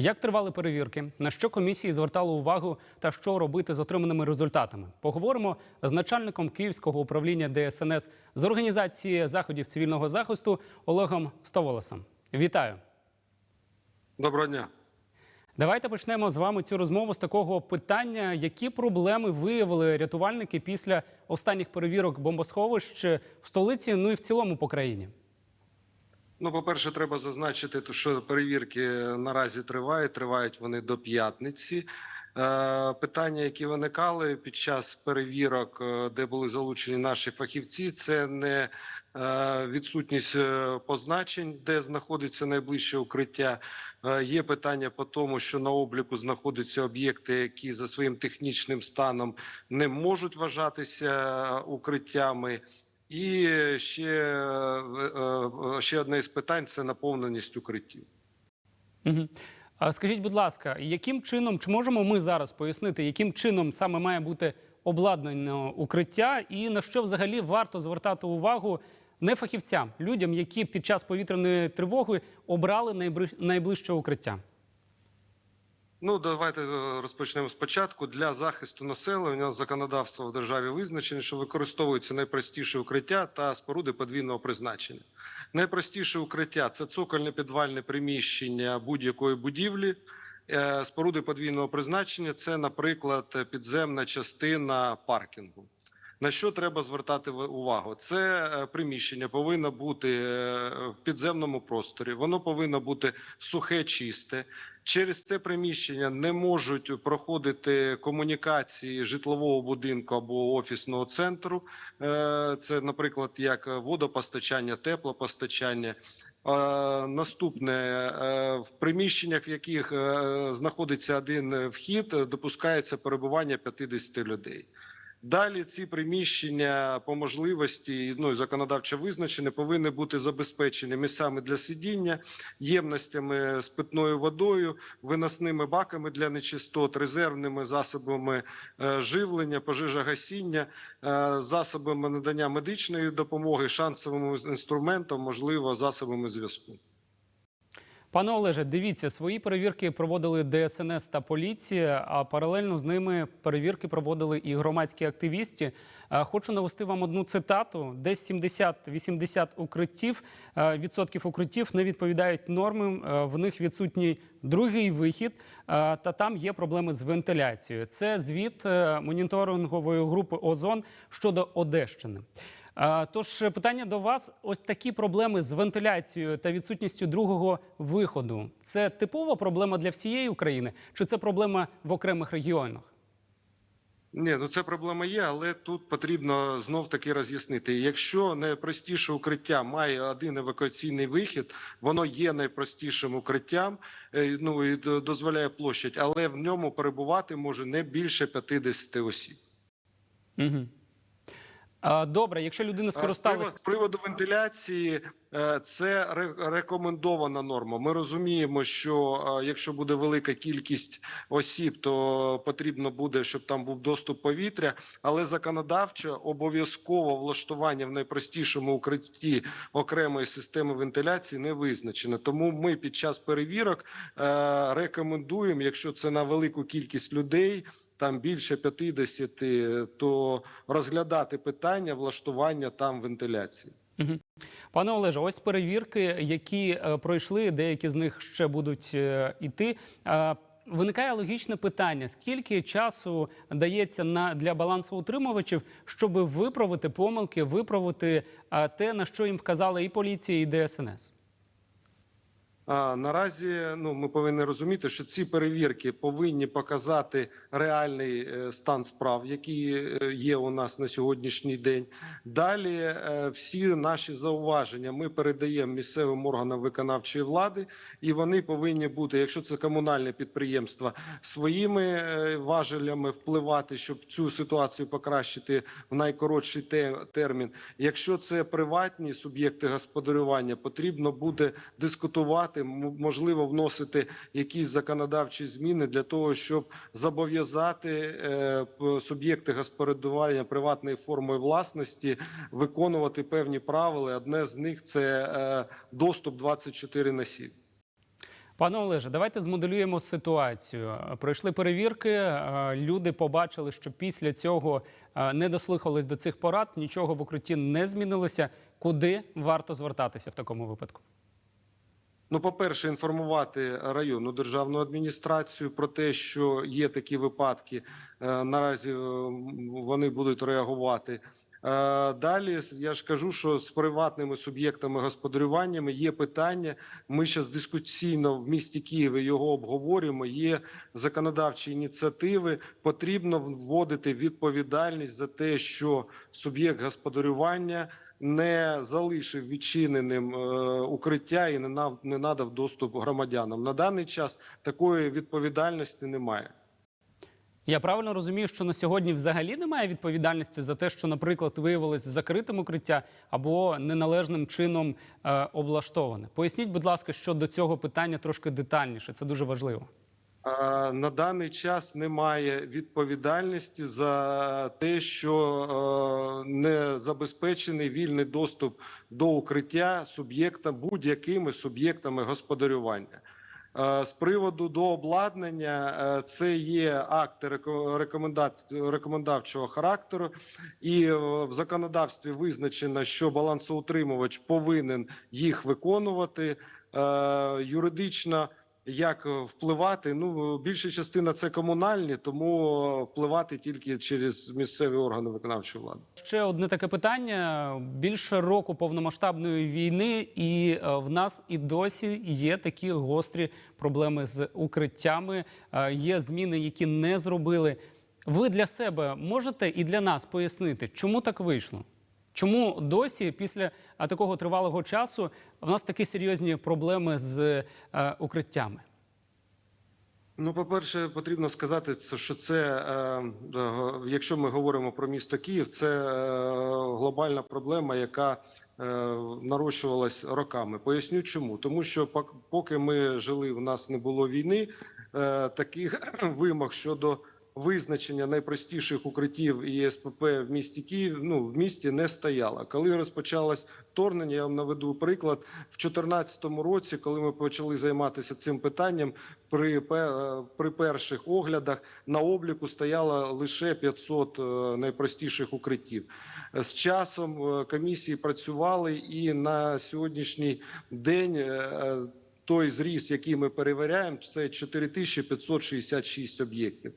Як тривали перевірки, на що комісії звертали увагу та що робити з отриманими результатами? Поговоримо з начальником Київського управління ДСНС з організації заходів цивільного захисту Олегом Стоволосом. Вітаю! Доброго дня. Давайте почнемо з вами цю розмову з такого питання: які проблеми виявили рятувальники після останніх перевірок бомбосховищ в столиці, ну і в цілому по країні? Ну, по-перше, треба зазначити, що перевірки наразі тривають. Тривають вони до п'ятниці. Е, Питання, які виникали під час перевірок, е, де були залучені наші фахівці, це не е, відсутність позначень, де знаходиться найближче укриття. Є питання по тому, що на обліку знаходяться об'єкти, які за своїм технічним станом не можуть вважатися укриттями. І ще, е, е, ще одне із питань це наповненість укриттів. Угу. А скажіть, будь ласка, яким чином чи можемо ми зараз пояснити, яким чином саме має бути обладнано укриття, і на що взагалі варто звертати увагу не фахівцям, людям, які під час повітряної тривоги обрали найближче укриття? Ну, давайте е, розпочнемо спочатку. Для захисту населення законодавство в державі визначено, що використовуються найпростіші укриття та споруди подвійного призначення. Найпростіше укриття це цокольне підвальне приміщення будь-якої будівлі. Е, Споруди подвійного призначення це, наприклад, підземна частина паркінгу. На що треба звертати увагу? Це е, приміщення повинно бути в підземному просторі. Воно повинно бути сухе, чисте. Через це приміщення не можуть проходити комунікації житлового будинку або офісного центру. Е, Це, наприклад, як водопостачання, теплопостачання. Е, Наступне е, в приміщеннях, в яких знаходиться один вхід, допускається перебування 50 людей. Далі ці приміщення по можливості ну і законодавчо визначені, повинні бути забезпечені місцями для сидіння, ємностями з питною водою, виносними баками для нечистот, резервними засобами е, живлення, пожежогасіння, е, засобами надання медичної допомоги, шансовим інструментом, можливо, засобами зв'язку. Пане Олеже, дивіться, свої перевірки проводили ДСНС та поліція, а паралельно з ними перевірки проводили і громадські активісти. Е, Хочу навести вам одну цитату: десь 70-80 укриттів е, відсотків укриттів не відповідають нормам. е, В них відсутній другий вихід, та там є проблеми з вентиляцією. Це звіт моніторингової групи Озон щодо Одещини. Е, Тож питання до вас: ось такі проблеми з вентиляцією та відсутністю другого виходу. Це типова проблема для всієї України, чи це проблема в окремих регіонах? Ні, ну це проблема є, але тут потрібно знов таки роз'яснити. Якщо найпростіше укриття має один евакуаційний вихід, воно є найпростішим укриттям, е, ну і дозволяє площадь, але в ньому перебувати може не більше 50 осіб. Угу. Добре, якщо людина А З приводу, вентиляції, е, це рекомендована норма. Ми розуміємо, що е, якщо буде велика кількість осіб, то потрібно буде, щоб там був доступ повітря. Але законодавчо обов'язково влаштування в найпростішому укритті окремої системи вентиляції не визначено. Тому ми під час перевірок е, рекомендуємо, якщо це на велику кількість людей. Там більше 50, то розглядати питання влаштування там вентиляції. Пане Олеже, ось перевірки, які е, пройшли, деякі з них ще будуть е, іти. Е, Виникає логічне питання: скільки часу дається на для балансоутримувачів, щоб виправити помилки, виправити те, на що їм вказали і поліція, і ДСНС? Наразі ну ми повинні розуміти, що ці перевірки повинні показати реальний е, стан справ, які е, є у нас на сьогоднішній день. Далі е, всі наші зауваження ми передаємо місцевим органам виконавчої влади, і вони повинні бути, якщо це комунальне підприємство, своїми важелями впливати, щоб цю ситуацію покращити в найкоротший термін. Якщо це приватні суб'єкти господарювання, потрібно буде дискутувати, м- можливо, вносити якісь законодавчі зміни для того, щоб зобов'язати е, суб'єкти господарювання приватної форми власності виконувати певні правила. Одне з них це е, доступ 24 на 7. Пане Олеже, давайте змоделюємо ситуацію. Пройшли перевірки. е, Люди побачили, що після цього не дослухались до цих порад, нічого в укритті не змінилося. Куди варто звертатися в такому випадку? Ну, по-перше, інформувати районну державну адміністрацію про те, що є такі випадки. Е, Наразі е, вони будуть реагувати. Е, Далі я ж кажу, що з приватними суб'єктами господарюваннями є питання. Ми зараз дискусійно в місті Києві його обговорюємо. Є законодавчі ініціативи. Потрібно вводити відповідальність за те, що суб'єкт господарювання не залишив відчиненим е, укриття і не надав доступ громадянам. На даний час такої відповідальності немає. Я правильно розумію, що на сьогодні взагалі немає відповідальності за те, що, наприклад, виявилось закритим укриття або неналежним чином е, облаштоване. Поясніть, будь ласка, щодо цього питання трошки детальніше. Це дуже важливо. На даний час немає відповідальності за те, що е, не забезпечений вільний доступ до укриття суб'єкта будь-якими суб'єктами господарювання. Е, З приводу до обладнання е, це є рекоменда- рекомендавчого характеру, і в законодавстві визначено, що балансоутримувач повинен їх виконувати юридично. Як е, впливати? Ну більша частина це комунальні, тому е, впливати тільки через місцеві органи виконавчої влади. Ще одне таке питання: більше року повномасштабної війни, і е, в нас і досі є такі гострі проблеми з укриттями. Е, Є зміни, які не зробили. Ви для себе можете і для нас пояснити, чому так вийшло? Чому досі, після такого тривалого часу, в нас такі серйозні проблеми з е, укриттями? Ну, по-перше, потрібно сказати, що це, е, е, якщо ми говоримо про місто Київ, це глобальна проблема, яка нарощувалась роками. Поясню чому. Тому що пок- поки ми жили, у нас не було війни, таких вимог щодо визначення найпростіших укриттів і СПП в місті Київ, ну в місті не стояло. Коли розпочалось вторгнення, я вам наведу приклад в 2014 році, коли ми почали займатися цим питанням, при, е, при перших оглядах на обліку стояло лише 500 е, найпростіших укриттів. З часом е, комісії працювали, і на сьогоднішній день той зріс, який ми перевіряємо, це 4566 об'єктів. Е,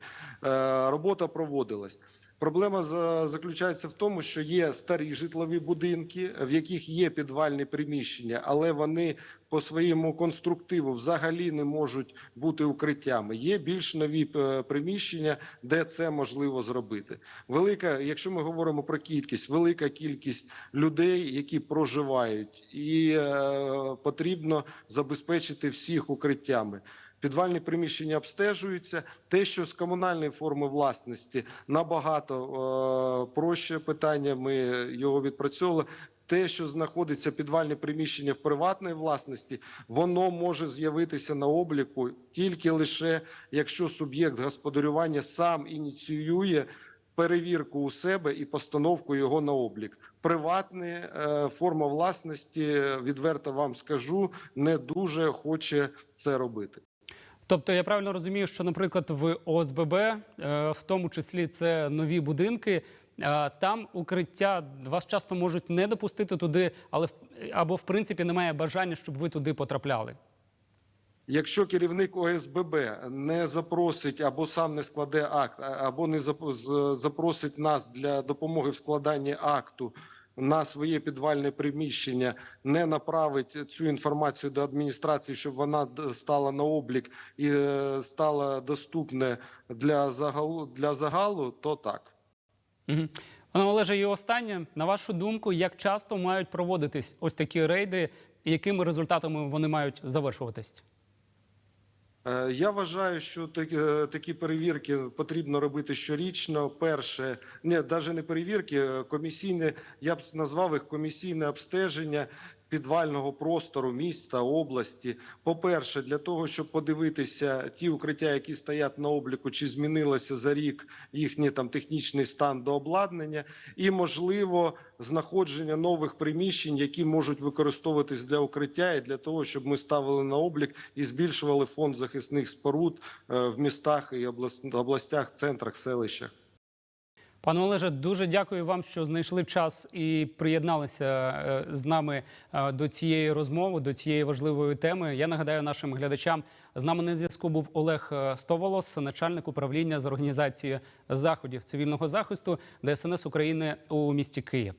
Робота проводилась. Проблема за- заключається в тому, що є старі житлові будинки, в яких є підвальні приміщення, але вони по своєму конструктиву взагалі не можуть бути укриттями. Є більш нові е, приміщення, де це можливо зробити. Велика, якщо ми говоримо про кількість, велика кількість людей, які проживають, і е, потрібно забезпечити всіх укриттями. Підвальні приміщення обстежуються. Те, що з комунальної форми власності набагато е, проще питання. Ми його відпрацьовували. Те, що знаходиться підвальне приміщення в приватній власності, воно може з'явитися на обліку тільки лише якщо суб'єкт господарювання сам ініціює перевірку у себе і постановку його на облік. Приватна е, форма власності, відверто вам скажу, не дуже хоче це робити. Тобто я правильно розумію, що, наприклад, в ОСББ, е, в тому числі це нові будинки, е, там укриття вас часто можуть не допустити туди, але або в принципі немає бажання, щоб ви туди потрапляли. Якщо керівник ОСББ не запросить або сам не складе акт, або не зап- запросить нас для допомоги в складанні акту на своє підвальне приміщення, не направить цю інформацію до адміністрації, щоб вона стала на облік і е, стала доступне для загалу для загалу, то так. Угу. Пане Олеже, і останнє, на вашу думку, як часто мають проводитись ось такі рейди, і якими результатами вони мають завершуватись? Е, Я вважаю, що такі, е, такі перевірки потрібно робити щорічно. Перше, не навіть не перевірки, е, комісійне, я б назвав їх комісійне обстеження підвального простору міста, області. По-перше, для того, щоб подивитися ті укриття, які стоять на обліку, чи змінилося за рік їхній там технічний стан до обладнання, і можливо знаходження нових приміщень, які можуть використовуватись для укриття, і для того, щоб ми ставили на облік і збільшували фонд захисних споруд е, в містах і облас- областях, центрах, селищах. Пане Олеже, дуже дякую вам, що знайшли час і приєдналися е, з нами е, до цієї розмови, до цієї важливої теми. Я нагадаю нашим глядачам. З нами на зв'язку був Олег е, Стоволос, начальник управління з організації заходів цивільного захисту ДСНС України у місті Київ.